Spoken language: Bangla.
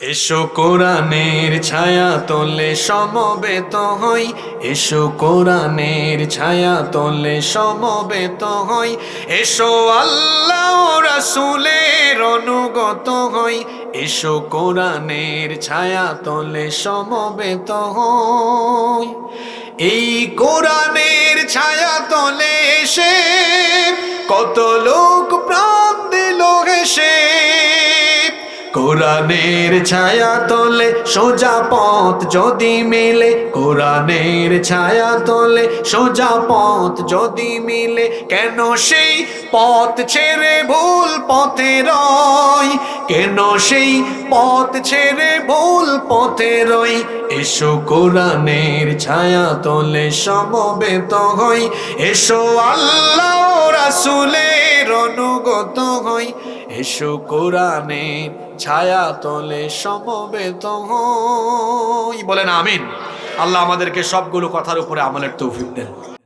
এসো কোরআনের ছায়া তোলে, সমবেত হই। এসো কোরআনের ছায়া তোলে, সমবেত হই। এসো আল্লাহ রাসূলের অনুগত হই। এসো কোরআনের ছায়া তোলে, সমবেত হই। এই কোরআনের ছায়া তোলে এসে কত লোক প্রাণ দিল হেসে। কোরআনের ছায়া তোলে, সোজা পথ যদি মিলে, কোরআনের ছায়া তোলে, সোজা পথ যদি মিলে, কেন সেই পথ ছেড়ে ভুল পথে রয় কেন সেই পথ ছেড়ে ভুল পথে রই? এসো কোরআনের ছায়া তোলে, সমবেত হই। এসো আল্লাহ রাসূলের অনুগত হই। এসো কোরআনের ছায়া তলে সমবেত হই। বলেন আমিন। আল্লাহ আমাদেরকে সবগুলো কথার উপরে আমলের তৌফিক দেন।